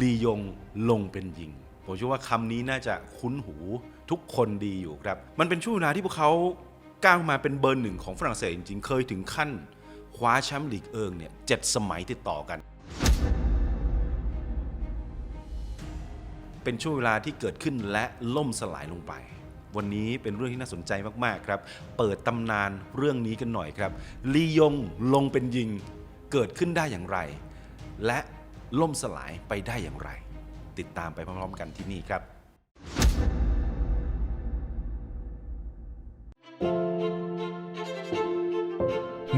ลียงลงเป็นยิง ผมเชื่อว่าคำนี้น่าจะคุ้นหูทุกคนดีอยู่ครับ มันเป็นช่วงเวลาที่พวกเขาก้าวมาเป็นเบอร์หนึ่งของฝรั่งเศสจริงๆ เคยถึงขั้นคว้าแชมป์ลีกเอิงเนี่ยเจ็ดสมัยติดต่อกัน เป็นช่วงเวลาที่เกิดขึ้นและล่มสลายลงไป วันนี้เป็นเรื่องที่น่าสนใจมากๆครับ เปิดตำนานเรื่องนี้กันหน่อยครับลียงลงเป็นยิงเกิดขึ้นได้อย่างไร และ ล่มสลายไปได้อย่างไร ติดตามไปพร้อมๆกันที่นี่ครับ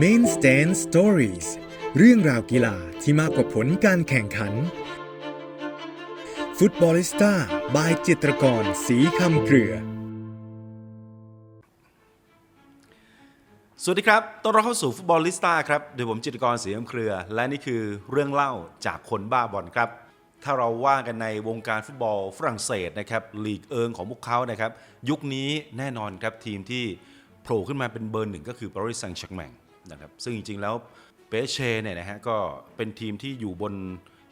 Main Stand Stories เรื่องราวกีฬาที่มากกว่าผลการแข่งขัน ฟุตบอลิสต้าบายจิตรกร สีคำเกลือ สวัสดีครับ ต้อนรับเข้าสู่ฟุตบอลลิสต้าครับ โดยผมจิตกรศรีอำเครือ และนี่คือเรื่องเล่าจากคนบ้าบอลครับ ถ้าเราว่ากันในวงการฟุตบอลฝรั่งเศสนะครับ ลีกเอิงของพวกเขานะครับ ยุคนี้แน่นอนครับทีมที่โผล่ขึ้นมาเป็นเบอร์หนึ่งก็คือ Paris Saint-Germain นะครับ ซึ่งจริงๆแล้วเปเช่เนี่ยนะฮะก็เป็นทีมที่อยู่บน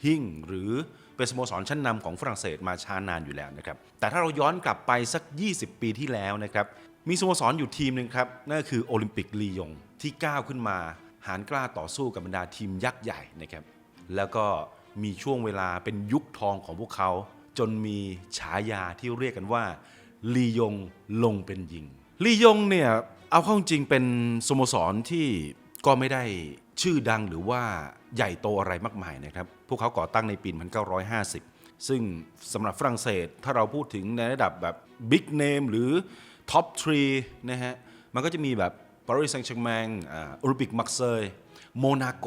หิ้งหรือเป็นสโมสรชั้นนำของฝรั่งเศสมาช้านานอยู่แล้วนะครับ แต่ถ้าเราย้อนกลับไปสัก 20 ปีที่แล้วนะครับ มีสโมสรอยู่ทีมหนึ่งครับ นั่นก็คือโอลิมปิกลียงที่ก้าวขึ้นมา หารกล้าต่อสู้กับบรรดาทีมยักษ์ใหญ่นะครับแล้วก็มีช่วงเวลาเป็นยุคทองของพวกเขา จนมีฉายาที่เรียกกันว่าลียงลงเป็นยิงลียงเนี่ยเอาเข้าจริงเป็นสโมสรที่ก็ไม่ได้ชื่อดังหรือว่าใหญ่โตอะไรมากมายนะครับ พวกเขาก่อตั้งในปี 1950 ซึ่งสำหรับฝรั่งเศสถ้าเราพูดถึงในระดับแบบบิ๊กเนมหรือ ท็อปทรีนะฮะ มันก็จะมีแบบปารีสแซงต์แชร์แมงอ่าโอลิมปิกมักเซยโมนาโก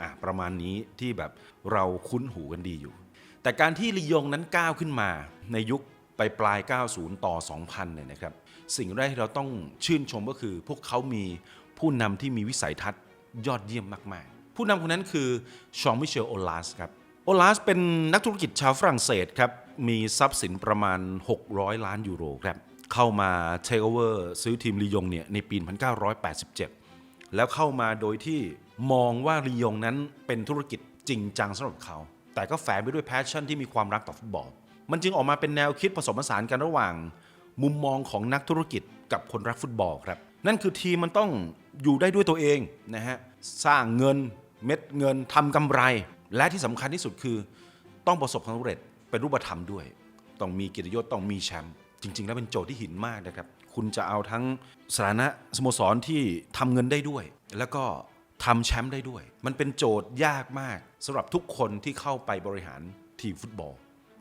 อะประมาณนี้ที่แบบเราคุ้นหูกันดีอยู่ แต่การที่ลียงนั้นก้าวขึ้นมาในยุคปลายปลาย 90 ต่อ 2000 เนี่ยนะครับ สิ่งแรกที่เราต้องชื่นชมก็คือ พวกเขามีผู้นำที่มีวิสัยทัศน์ยอดเยี่ยมมาก ๆ ผู้นำคนนั้นคือชองมิเชลโอลาสครับ โอลาสเป็นนักธุรกิจชาวฝรั่งเศสครับ มีทรัพย์สินประมาณ 600 ล้านยูโรครับ เข้ามาเทคโอเวอร์ซื้อทีมลียงเนี่ยในปี 1987 แล้วเข้ามาโดยที่มองว่าลียงนั้นเป็นธุรกิจจริงจังสำหรับเขา แต่ก็แฝงไปด้วยแพชชั่นที่มีความรักต่อฟุตบอล มันจึงออกมาเป็นแนวคิดผสมผสานกันระหว่าง มุมมองของนักธุรกิจกับคนรักฟุตบอลครับ นั่นคือทีมมันต้องอยู่ได้ด้วยตัวเองนะฮะ สร้างเงินเม็ดเงินทำกำไร และที่สำคัญที่สุดคือ ต้องประสบความสำเร็จเป็นรูปธรรมด้วย ต้องมีกียรติยศต้องมีแชมป์ จริง ๆ แล้วเป็นโจทย์ที่หินมากนะครับ คุณจะเอาทั้งสถานะสโมสรที่ทำเงินได้ด้วย แล้วก็ทำแชมป์ได้ด้วย มันเป็นโจทย์ยากมากสำหรับทุกคนที่เข้าไปบริหารทีมฟุตบอล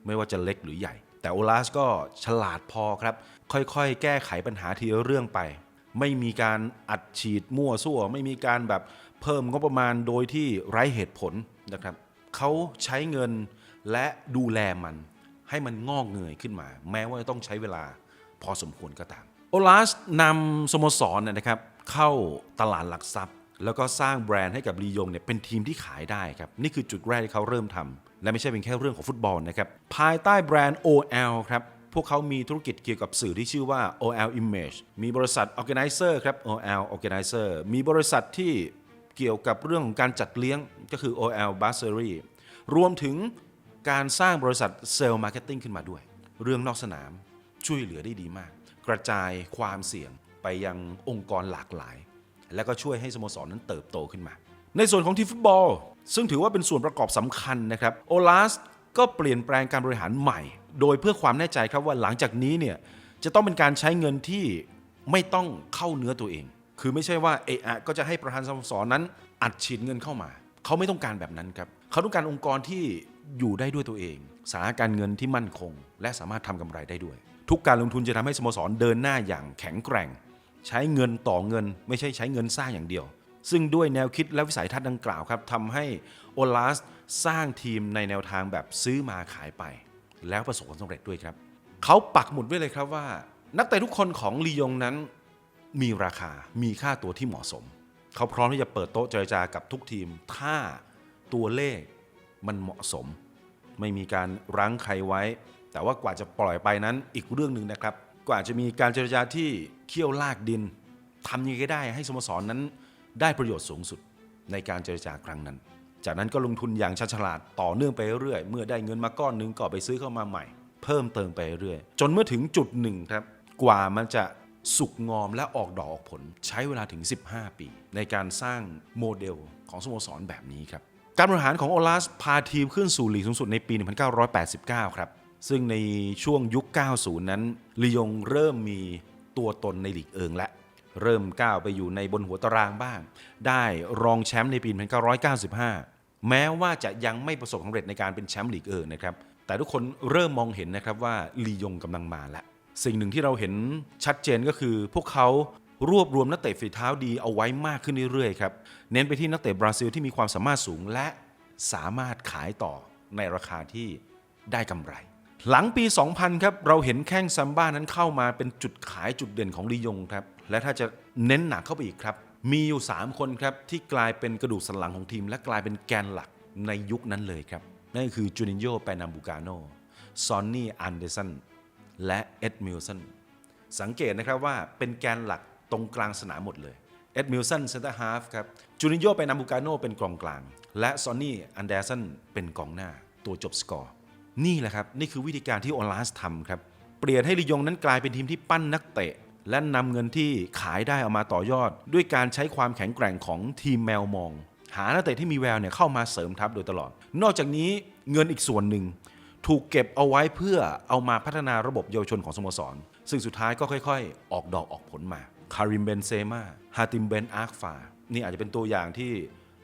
ไม่ว่าจะเล็กหรือใหญ่ แต่โอลาสก็ฉลาดพอครับ ค่อยๆ แก้ไขปัญหาทีละเรื่องไป ไม่มีการอัดฉีดมั่วซั่ว ไม่มีการแบบเพิ่มงบประมาณโดยที่ไร้เหตุผลนะครับเขาใช้เงินและดูแลมัน ให้มันงอกเงยขึ้นมา แม้ว่าจะต้องใช้เวลาพอสมควรก็ตาม โอลาสนำสโมสรเนยนะครับเข้าตลาดหลักทรัพย์ แล้วก็สร้างแบรนด์ให้กับลียงเนี่ยเป็นทีมที่ขายได้ครับ นี่คือจุดแรกที่เขาเริ่มทำและไม่ใช่เป็นแค่เรื่องของฟุตบอลนะครับ ภายใต้แบรนด์ OL ครับพวกเขามีธุรกิจเกี่ยวกับสื่อที่ชื่อว่า OL Image มีบริษัท Organizer ครับ OL Organizer มีบริษัทที่เกี่ยวกับเรื่องของการจัดเลี้ยงก็คือ OL b u s s e r y รวมถึง การสร้างบริษัทเซลล์มาร์เก็ตติ้งขึ้นมาด้วย เรื่องนอกสนามช่วยเหลือได้ดีมาก กระจายความเสี่ยงไปยังองค์กรหลากหลาย แล้วก็ช่วยให้สโมสรนั้นเติบโตขึ้นมา ในส่วนของทีมฟุตบอล ซึ่งถือว่าเป็นส่วนประกอบสำคัญนะครับโอลาสก็เปลี่ยนแปลงการบริหารใหม่ โดยเพื่อความแน่ใจครับว่าหลังจากนี้เนี่ยจะต้องเป็นการใช้เงินที่ไม่ต้องเข้าเนื้อตัวเอง คือไม่ใช่ว่าเอะอก็จะให้ประธานสโมสรนั้น อัดฉีดเงินเข้ามา เขาไม่ต้องการแบบนั้นครับ เขาต้องการองค์กรที่ อยู่ได้ด้วยตัวเอง สาการเงินที่มั่นคง และสามารถทำกำไรได้ด้วย ทุกการลงทุนจะทำให้สโมสรเดินหน้าอย่างแข็งแกร่ง ใช้เงินต่อเงิน ไม่ใช่ใช้เงินสร้างอย่างเดียว ซึ่งด้วยแนวคิดและวิสัยทัศน์ดังกล่าวครับทำให้โอลาสสร้างทีมในแนวทางแบบซื้อมาขายไป แล้วประสบความสำเร็จด้วยครับเขาปักหมุดไว้เลยครับว่า นักเตะทุกคนของลียงนั้นมีราคา มีค่าตัวที่เหมาะสม เขาพร้อมที่จะเปิดโต๊ะเจรจากับทุกทีม ถ้าตัวเลขมันเหมาะสม ไม่มีการรั้งใครไว้ แต่ว่ากว่าจะปล่อยไปนั้นอีกเรื่องหนึ่งนะครับ กว่าจะมีการเจรจาที่เคี่ยวลากดินทำยังไงก็ได้ให้สโมสรนั้น ได้ประโยชน์สูงสุดในการเจรจาครั้งนั้น จากนั้นก็ลงทุนอย่างชาฉลาดต่อเนื่องไปเรื่อยเมื่อได้เงินมาก้อนหนึงก็ไปซื้อเข้ามาใหม่ เพิ่มเติมไปเรื่อยจนเมื่อถึงจุดหนึ่งครับกว่ามันจะสุกงอมและออกดอกออกผลใช้เวลาถึง 15 ปี ในการสร้างโมเดลของสโมสรแบบนี้ครับ การบริหารของโอลาสพาทีมขึ้นสู่ลีกสูงสุดในปี 1989 ครับ ซึ่งในช่วงยุค 90 นั้นลียงเริ่มมีตัวตนในลีกเอิงและ เริ่มก้าวไปอยู่ในบนหัวตารางบ้าง ได้รองแชมป์ในปี 1995 แม้ว่าจะยังไม่ประสบความสำเร็จในการเป็นแชมป์ลีกเอิงนะครับ แต่ทุกคนเริ่มมองเห็นนะครับว่าลียงกำลังมาแล้วสิ่งหนึ่งที่เราเห็นชัดเจนก็คือพวกเขา รวบรวมนักเตะฝีเท้าดีเอาไว้มากขึ้นเรื่อยๆครับ เน้นไปที่นักเตะบราซิลที่มีความสามารถสูงและสามารถขายต่อในราคาที่ได้กำไร หลังปี 2000 ครับ เราเห็นแข้งซัมบ้านั้นเข้ามาเป็นจุดขายจุดเด่นของลียงครับ และถ้าจะเน้นหนักเข้าไปอีกครับ มีอยู่ 3 คนครับ ที่กลายเป็นกระดูกสันหลังของทีม และกลายเป็นแกนหลักในยุคนั้นเลยครับ นั่นคือจูนินโญ่แปนาบูกาโนซอนนี่อันเดสันและเอ็ดมิลสันสังเกตนะครับว่าเป็นแกนหลัก ตรงกลางสนามหมดเลย เอ็ดมิลสันเซนเตอร์ฮาฟครับ จูนิโยไปนาบูกาโนเป็นกองกลาง และซอนนี่อันเดอร์สันเป็นกองหน้า ตัวจบสกอร์ นี่แหละครับ นี่คือวิธีการที่โอลาสทำครับ เปลี่ยนให้ลียงนั้นกลายเป็นทีมที่ปั้นนักเตะ และนำเงินที่ขายได้เอามาต่อยอด ด้วยการใช้ความแข็งแกร่งของทีมแมวมอง หานักเตะที่มีแววเนี่ยเข้ามาเสริมทัพโดยตลอด นอกจากนี้เงินอีกส่วนหนึ่งถูกเก็บเอาไว้เพื่อเอามาพัฒนาระบบเยาวชนของสโมสร ซึ่งสุดท้ายก็ค่อย ๆ ออกดอกออกผลมา คาริมเบนเซมาฮาติมเบนอาร์ฟา นี่อาจจะเป็นตัวอย่างที่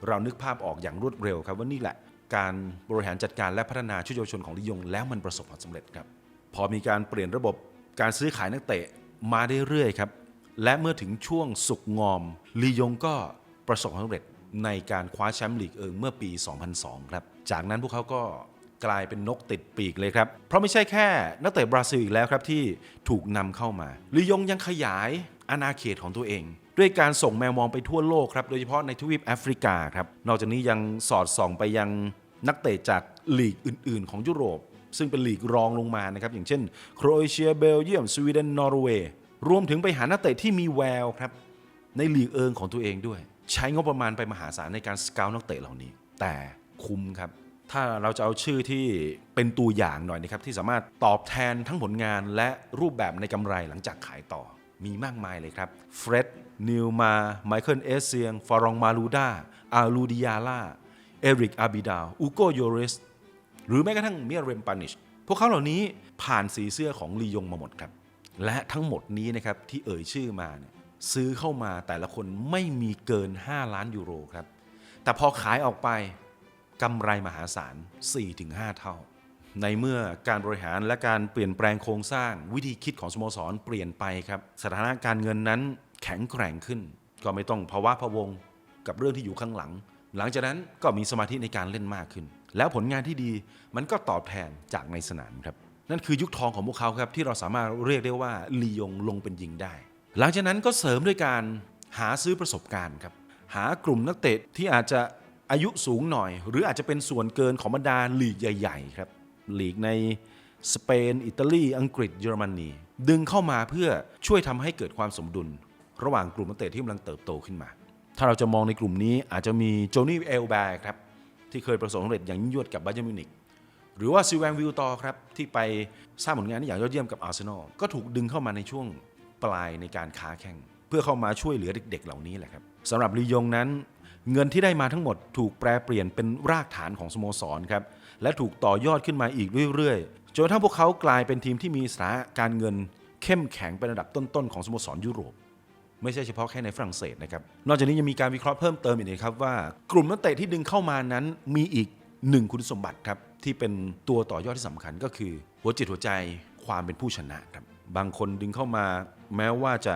เรานึกภาพออกอย่างรวดเร็วครับว่านี่แหละ การบริหารจัดการและพัฒนาชุดเยาวชนของลิยง แล้วมันประสบความสำเร็จครับ พอมีการเปลี่ยนระบบการซื้อขายนักเตะมาได้เรื่อยครับ และเมื่อถึงช่วงสุกงอมลียงก็ประสบความสำเร็จในการคว้าแชมป์ลีกเอิงเมื่อปี 2002 ครับ จากนั้นพวกเขาก็กลายเป็นนกติดปีกเลยครับ เพราะไม่ใช่แค่นักเตะบราซิลอีกแล้วครับที่ถูกนำเข้ามาลียงยังขยาย อาณาเขตของตัวเอง ด้วยการส่งแมวมองไปทั่วโลกครับ โดยเฉพาะในทวีปแอฟริกาครับ นอกจากนี้ยังสอดส่องไปยังนักเตะจากลีกอื่น ๆ ของยุโรป ซึ่งเป็นลีกรองลงมานะครับ อย่างเช่น โครเอเชียเบลเยียมสวีเดนนอร์เวย์รวมถึงไปหานักเตะที่มีแววครับในลีกเอิงของตัวเองด้วย ใช้งบประมาณไปมหาศาลในการสเกลนักเตะเหล่านี้ แต่คุ้มครับ ถ้าเราจะเอาชื่อที่เป็นตัวอย่างหน่อยนะครับที่สามารถตอบแทนทั้งผลงานและรูปแบบในกำไรหลังจากขายต่อ มีมากมายเลยครับเฟร็ดนิวมาไมเคิลเอเซียงฟารองมาลูดาอาลูดิยาล่าเอริกอาบิดาวอูโกโยเรสหรือแม้กระทั่งเมียเรมปานิชพวกเขาเหล่านี้ผ่านสีเสื้อของลียงมาหมดครับ และทั้งหมดนี้นะครับที่เอ่ยชื่อมาเนี่ยซื้อเข้ามาแต่ละคนไม่มีเกิน 5 ล้านยูโรครับ แต่พอขายออกไปกำไรมหาศาล 4-5 เท่า ในเมื่อการบริหารและการเปลี่ยนแปลงโครงสร้าง วิธีคิดของสโมสรเปลี่ยนไปครับ สถานะการเงินนั้นแข็งแกร่งขึ้น ก็ไม่ต้องภาวะพะวงกับเรื่องที่อยู่ข้างหลัง หลังจากนั้นก็มีสมาธิในการเล่นมากขึ้น แล้วผลงานที่ดีมันก็ตอบแทนจากในสนามครับ นั่นคือยุคทองของพวกเขาครับที่เราสามารถเรียกได้ว่าลียงลงเป็นยิงได้ หลังจากนั้นก็เสริมด้วยการหาซื้อประสบการณ์ครับหากลุ่มนักเตะที่อาจจะอายุสูงหน่อย หรืออาจจะเป็นส่วนเกินของบรรดาลีกใหญ่ ๆ ครับ ลีกในสเปน อิตาลี อังกฤษ เยอรมนี ดึงเข้ามาเพื่อช่วยทำให้เกิดความสมดุล ระหว่างกลุ่มนักเตะที่กำลังเติบโตขึ้นมา ถ้าเราจะมองในกลุ่มนี้อาจจะมีโจนี่เอลแบร์ครับ ที่เคยประสบความสำเร็จอย่างยิ่งยวดกับบาเยิร์นมิวนิกหรือว่าซิแวนวิลตอครับ ที่ไปสร้างผลงานที่อย่างยอดเยี่ยมกับอาร์เซนอลก็ถูกดึงเข้ามาในช่วงปลายในการค้าแข่ง เพื่อเข้ามาช่วยเหลือเด็ก ๆ เหล่านี้แหละครับสำหรับลียงนั้น เงินที่ได้มาทั้งหมดถูกแปรเปลี่ยนเป็นรากฐานของสโมสรครับ และถูกต่อยอดขึ้นมาอีกเรื่อยๆ จนกระทั่งพวกเขากลายเป็นทีมที่มีสถานะการเงินเข้มแข็งเป็นระดับต้นๆของสโมสรยุโรป ไม่ใช่เฉพาะแค่ในฝรั่งเศสนะครับ นอกจากนี้ยังมีการวิเคราะห์เพิ่มเติมอีกนะครับว่ากลุ่มนักเตะที่ดึงเข้ามานั้นมีอีกหนึ่งคุณสมบัติครับที่เป็นตัวต่อยอดที่สำคัญก็คือ หัวจิตหัวใจความเป็นผู้ชนะครับบางคนดึงเข้ามา แม้ว่าจะ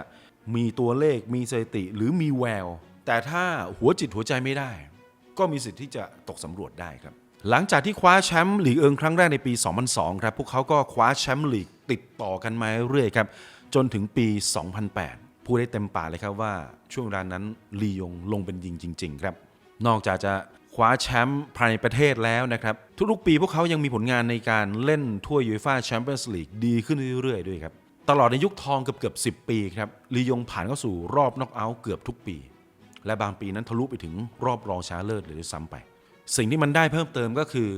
มีตัวเลขมีสถิติหรือมีแวว แต่ถ้าหัวจิตหัวใจไม่ได้ ก็มีสิทธิ์ที่จะตกสำรวจได้ครับ หลังจากที่คว้าแชมป์ลีกเอิงครั้งแรกในปี 2002 ครับ พวกเขาก็คว้าแชมป์ลีกติดต่อกันมาเรื่อยๆครับ จนถึงปี 2008 พูดได้เต็มปากเลยครับว่าช่วงเวลานั้นลียงลงเป็นยิงจริง ๆ ครับ นอกจากจะคว้าแชมป์ภายในประเทศแล้วนะครับ ทุกๆปีพวกเขายังมีผลงานในการเล่นถ้วยูฟ่าแชมเปี้ยนส์ลีกดีขึ้นเรื่อยๆ ด้วยครับ ตลอดในยุคทองเกือบๆ10ปีครับลียงผ่านเข้าสู่รอบน็อกเอาท์เกือบทุกปี และบางปีนั้นทะลุไปถึงรอบรองชนะเลิศเลยด้วยซ้ำไป สิ่งที่มันได้เพิ่มเติมก็คือ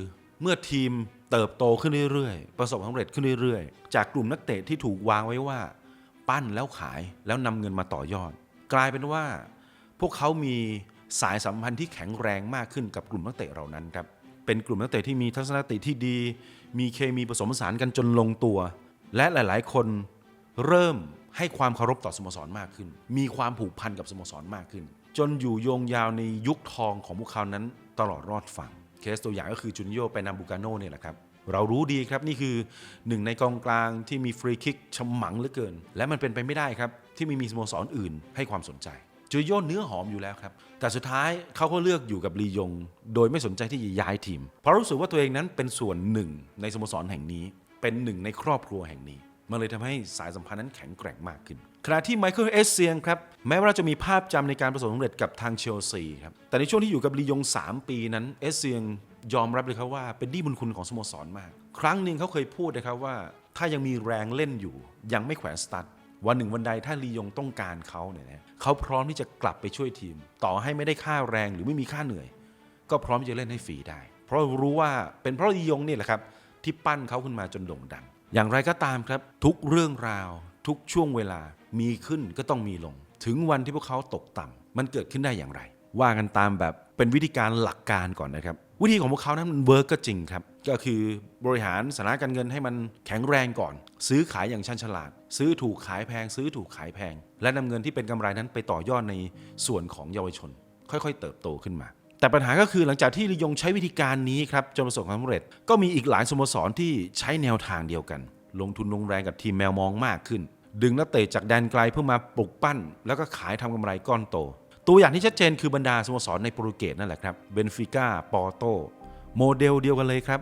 เมื่อทีมเติบโตขึ้นเรื่อยๆ ประสบความสำเร็จขึ้นเรื่อยๆ จากกลุ่มนักเตะที่ถูกวางไว้ว่า ปั้นแล้วขายแล้วนำเงินมาต่อยอด กลายเป็นว่า พวกเขามีสายสัมพันธ์ที่แข็งแรงมากขึ้นกับกลุ่มนักเตะเหล่านั้นครับเป็นกลุ่มนักเตะที่มีทัศนคติที่ดี มีเคมีผสมผสานกันจนลงตัว และหลาย ๆ คนเริ่มให้ความเคารพต่อสโมสรมากขึ้น มีความผูกพันกับสโมสรมากขึ้น จนอยู่โยงยาวในยุคทองของพวกเขานั้น ตลอดรอดฝั่ง เคสตัวอย่างก็คือจุนโยไปนาบูกาโน่เนี่ยแหละครับเรารู้ดีครับนี่คือหนึ่งในกองกลางที่มีฟรีคิกฉมังเหลือเกิน และมันเป็นไปไม่ได้ครับ ที่ไม่มีสโมสรอื่นให้ความสนใจจุนโยเนื้อหอมอยู่แล้วครับ แต่สุดท้ายเขาก็เลือกอยู่กับลียง โดยไม่สนใจที่จะย้ายทีม เพราะรู้สึกว่าตัวเองนั้นเป็นส่วนหนึ่งในสโมสรแห่งนี้ เป็นหนึ่งในครอบครัวแห่งนี้ มันเลยทำให้สายสัมพันธ์นั้นแข็งแกร่งมากขึ้น ขณะที่ไมเคิลเอสเซียงครับ แม้ว่าจะมีภาพจำในการประสบความสำเร็จกับทางเชลซีครับ แต่ในช่วงที่อยู่กับลียง 3 ปีนั้นเอสเซียงยอมรับเลยครับว่าเป็นดีบุญคุณของสโมสรมาก ครั้งหนึ่งเขาเคยพูดนะครับว่า ถ้ายังมีแรงเล่นอยู่ ยังไม่แขวนสตาร์ทวันหนึ่งวันใดถ้าลียงต้องการเขาเนี่ยนะเขาพร้อมที่จะกลับไปช่วยทีม ต่อให้ไม่ได้ค่าแรงหรือไม่มีค่าเหนื่อย ก็พร้อมที่จะเล่นให้ฟรีได้ เพราะรู้ว่าเป็นเพราะลียงเนี่ยแหละครับที่ปั้นเขาขึ้นมาจนโด่งดัง อย่างไรก็ตามครับ ทุกเรื่องราว ทุกช่วงเวลามีขึ้นก็ต้องมีลง ถึงวันที่พวกเขาตกต่ำมันเกิดขึ้นได้อย่างไร ว่ากันตามแบบเป็นวิธีการหลักการก่อนนะครับ วิธีของพวกเขานั้นมันเวิร์กก็จริงครับ ก็คือบริหารสถานะการเงินให้มันแข็งแรงก่อน ซื้อขายอย่างชันฉลาด ซื้อถูกขายแพง ซื้อถูกขายแพง และนำเงินที่เป็นกำไรนั้นไปต่อยอดในส่วนของเยาวชน ค่อยๆ เติบโตขึ้นมา แต่ปัญหาก็คือหลังจากที่ลียงใช้วิธีการนี้ครับจนประสบความสำเร็จ ก็มีอีกหลายสโมสรที่ใช้แนวทางเดียวกัน ลงทุนลงแรงกับทีมแมวมองมากขึ้น ดึงนักเตะจากแดนไกลเพื่อมาปลุกปั้น แล้วก็ขายทำกำไรก้อนโต ตัวอย่างที่ชัดเจนคือบรรดาสโมสรในโปรตุเกสนั่นแหละครับเบนฟิก้าปอร์โตโมเดลเดียวกันเลยครับ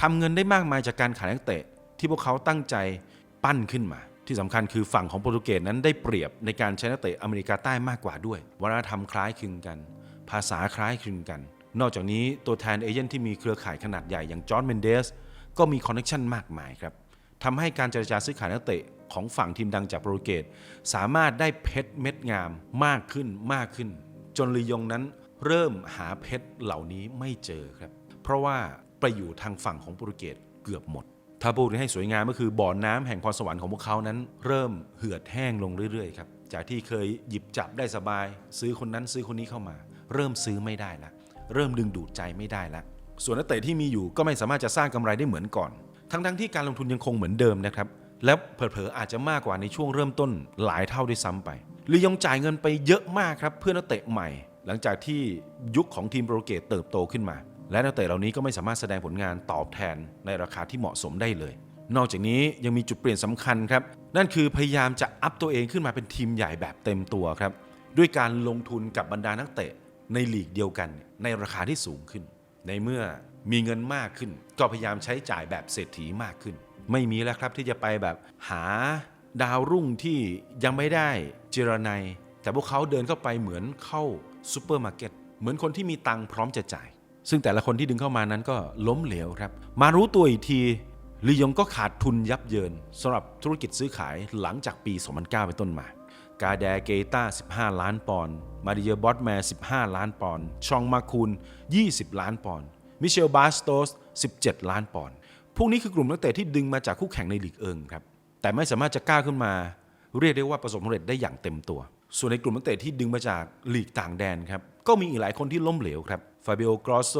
ทำเงินได้มากมายจากการขายนักเตะ ที่พวกเขาตั้งใจปั้นขึ้นมาที่สำคัญคือฝั่งของโปรตุเกสนั้นได้เปรียบในการใช้นักเตะอเมริกาใต้มากกว่าด้วยวัฒนธรรมคล้ายคลึงกัน ภาษาคล้ายคลึงกัน นอกจากนี้ตัวแทนเอเจนต์ที่มีเครือข่ายขนาดใหญ่อย่างจอร์นเมนเดสก็มีคอนเนคชันมากมายครับทำให้การเจรจาซื้อขายนักเตะของฝั่งทีมดังจากโปรตุเกสสามารถได้เพชรเม็ดงามมากขึ้นมากขึ้น จนลียงนั้นเริ่มหาเพชรเหล่านี้ไม่เจอครับ เพราะว่าไปอยู่ทางฝั่งของโปรตุเกสเกือบหมด ถ้าพูดให้สวยงามก็คือบ่อน้ำแห่งพรสวรรค์ของพวกเขานั้น เริ่มเหือดแห้งลงเรื่อยๆครับจากที่เคยหยิบจับได้สบาย ซื้อคนนั้นซื้อคนนี้เข้ามา เริ่มซื้อไม่ได้ละเริ่มดึงดูดใจไม่ได้ละส่วนนักเตะที่มีอยู่ก็ไม่สามารถจะสร้างกำไรได้เหมือนก่อน ทั้งๆที่การลงทุนยังคงเหมือนเดิมนะครับแล้วเผลอๆอาจจะมากกว่าในช่วงเริ่มต้นหลายเท่าด้วยซ้ำไปลียงจ่ายเงินไปเยอะมากครับเพื่อนักเตะใหม่ หลังจากที่ยุคของทีมโปรเกสเติบโตขึ้นมา และนักเตะเหล่านี้ก็ไม่สามารถแสดงผลงานตอบแทนในราคาที่เหมาะสมได้เลย นอกจากนี้ยังมีจุดเปลี่ยนสำคัญครับ นั่นคือพยายามจะอัพตัวเองขึ้นมาเป็นทีมใหญ่แบบเต็มตัวครับ ด้วยการลงทุนกับบรรดานักเตะ ในหลีกเดียวกันในราคาที่สูงขึ้น ในเมื่อมีเงินมากขึ้น ก็พยายามใช้จ่ายแบบเศรษฐีมากขึ้น ไม่มีแล้วครับที่จะไปแบบหาดาวรุ่งที่ยังไม่ได้เจรไนยแต่พวกเขาเดินเข้าไปเหมือนเข้าซูเปอร์มาร์เก็ตเหมือนคนที่มีตังพร้อมจะจ่าย ซึ่งแต่ละคนที่ดึงเข้ามานั้นก็ล้มเหลวครับ มารู้ตัวอีกทีลียงก็ขาดทุนยับเยินสำหรับธุรกิจซื้อขายหลังจากปี 2009 เป็นต้นมา กาแดเกต้า 15 ล้านปอนด์ มาดิเยบอสแมร์15 ล้านปอนด์ ชองมาคูน 20 ล้านปอนด์ มิเชลบาสโตส 17 ล้านปอนด์ พวกนี้คือกลุ่มนักเตะที่ดึงมาจากคู่แข่งในลีกเอิงครับ แต่ไม่สามารถจะก้าวขึ้นมา เรียกได้ว่าประสบความสำเร็จได้อย่างเต็มตัว ส่วนในกลุ่มนักเตะที่ดึงมาจากลีกต่างแดนครับ ก็มีอีกหลายคนที่ล้มเหลวครับ ฟาเบโอกรอสโซ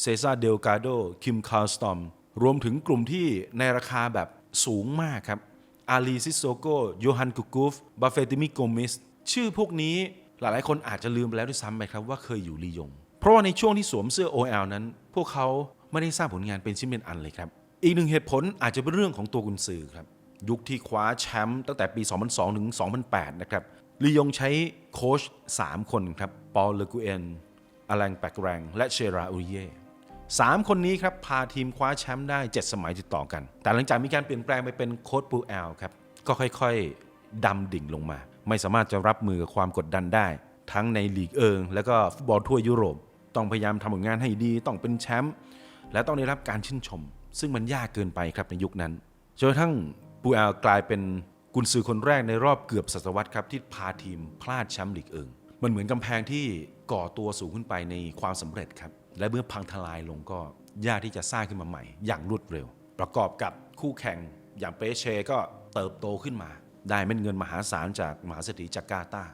เซซาเดลกาโด คิมคาร์สตอม รวมถึงกลุ่มที่ในราคาแบบสูงมากครับ อาลีซิโซโกโยฮันกุกูฟบาเฟติมิโกมิสชื่อพวกนี้หลายๆ คนอาจจะลืมไปแล้วด้วยซ้ำไปครับว่าเคยอยู่ลียง เพราะว่าในช่วงที่สวมเสื้อ OL นั้น พวกเขาไม่ได้สร้างผลงานเป็นชิ้นเป็นอันเลยครับ อีกหนึ่งเหตุผลอาจจะเป็นเรื่องของตัวกุนซือครับ ยุคที่คว้าแชมป์ตั้งแต่ปี 2002 ถึง 2008 นะครับลียงใช้โค้ช3คนครับ ปอลเลกูเอนอลังแปกแรง และเชราอุเย่ สามคนนี้ครับพาทีมคว้าแชมป์ได้ 7 สมัยติดต่อกัน แต่หลังจากมีการเปลี่ยนแปลงไปเป็นโค้ชปูแอลครับก็ค่อยๆดำดิ่งลงมา ไม่สามารถจะรับมือกับความกดดันได้ ทั้งในลีกเอิง และก็ฟุตบอลทั่วยุโรป ต้องพยายามทำผลงานให้ดีต้องเป็นแชมป์และต้องได้รับการชื่นชม ซึ่งมันยากเกินไปครับในยุคนั้นจนกระทั่งปูแอลกลายเป็นกุนซือคนแรกในรอบเกือบศตวรรษครับที่พาทีมพลาดแชมป์ลีกเอิง มันเหมือนกำแพงที่ก่อตัวสูงขึ้นไปในความสำเร็จครับ และเมื่อพังทลายลงก็ยากที่จะสร้างขึ้นมาใหม่ อย่างรวดเร็ว ประกอบกับคู่แข่งอย่างเปเชก็เติบโตขึ้นมา ได้เม็ดเงินมหาศาลจากมหาเศรษฐีจากกาตา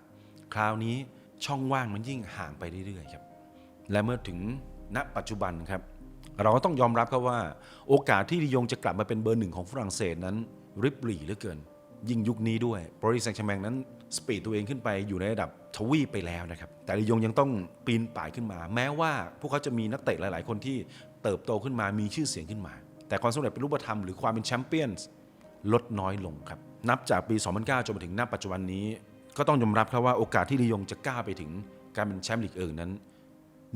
คราวนี้ช่องว่างมันยิ่งห่างไปเรื่อยๆครับ และเมื่อถึงณปัจจุบันครับ เราก็ต้องยอมรับครับว่า โอกาสที่ลียงจะกลับมาเป็นเบอร์หนึ่งของฝรั่งเศสนั้นริบหรี่เหลือเกิน ยิ่งยุคนี้ด้วยบริสังแชแมงนั้น สปีดตัวเองขึ้นไปอยู่ในระดับทวีปไปแล้วนะครับ แต่ลียงยังต้องปีนป่ายขึ้นมา แม้ว่าพวกเขาจะมีนักเตะหลาย ๆ คนที่เติบโตขึ้นมามีชื่อเสียงขึ้นมา แต่ความสำเร็จเป็นรูปธรรมหรือความเป็นแชมเปี้ยนลดน้อยลงครับ นับจากปี 2009 จนมาถึงณปัจจุบันนี้ ก็ต้องยอมรับครับว่าโอกาสที่ลียงจะก้าวไปถึงการเป็นแชมป์ลีกเอิงนั้น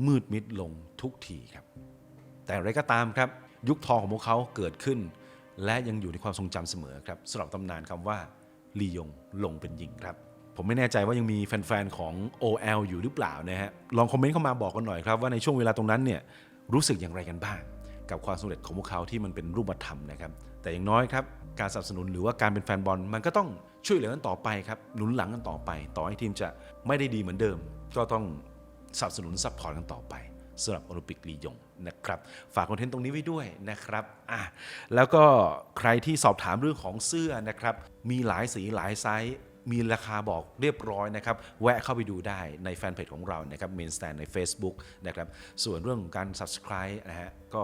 มืดมิดลงทุกทีครับ แต่อะไรก็ตามครับ ยุคทองของพวกเขาเกิดขึ้น และยังอยู่ในความทรงจำเสมอครับสำหรับตำนานคำว่าลียงลงเป็นหญิงครับ ผมไม่แน่ใจว่ายังมีแฟนๆของ OL อยู่หรือเปล่านะฮะลองคอมเมนต์เข้ามาบอกกันหน่อยครับว่าในช่วงเวลาตรงนั้นเนี่ยรู้สึกอย่างไรกันบ้าง กับความสำเร็จของพวกเขาที่มันเป็นรูปธรรมนะครับแต่อย่างน้อยครับการสนับสนุนหรือว่าการเป็นแฟนบอลมันก็ต้องช่วยเหลือกันต่อไปครับหนุนหลังกันต่อไป ต่อให้ทีมจะไม่ได้ดีเหมือนเดิม ก็ต้องสนับสนุนซัพพอร์ตกันต่อไป สำหรับโอลิมปิกลียงนะครับฝากคอนเทนต์ตรงนี้ไว้ด้วยนะครับอะแล้วก็ใครที่สอบถามเรื่องของเสื้อนะครับมีหลายสีหลายไซส์มีราคาบอกเรียบร้อยนะครับ แวะเข้าไปดูได้ในแฟนเพจของเรานะครับ Main Stand ใน Facebook นะครับ ส่วนเรื่องของการ Subscribe นะฮะก็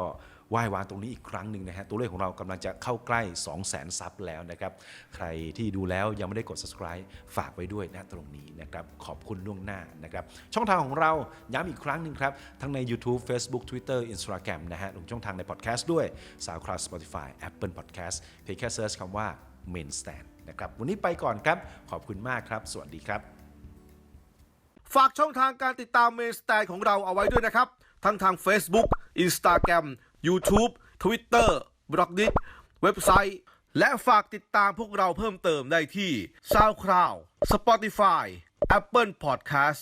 ไหว้วานตรงนี้อีกครั้งหนึ่งนะฮะตัวเลขของเรากำลังจะเข้าใกล้ 2 0 0 0 0 0ซับแล้วนะครับ ใครที่ดูแล้วยังไม่ได้กด subscribe ฝากไว้ด้วยนะตรงนี้นะครับ ขอบคุณล่วงหน้านะครับ ช่องทางของเราย้ำอีกครั้งหนึ่งครับ ทั้งใน YouTube Facebook Twitter Instagram นะฮะรวมช่องทางใน Podcast ด้วย SoundCloud Spotify Apple Podcast เพียงแค่เซิร์ชคำว่า Main Stand นะครับวันนี้ไปก่อนครับ ขอบคุณมากครับ สวัสดีครับ ฝากช่องทางการติดตามเมนสแตนของเราเอาไว้ด้วยนะครับ ทั้งทาง Facebook Instagram YouTube Twitter b l o g d i t เว็บไซต์และฝากติดตามพวกเราเพิ่มเติมได้ที่ SoundCloud Spotify Apple Podcast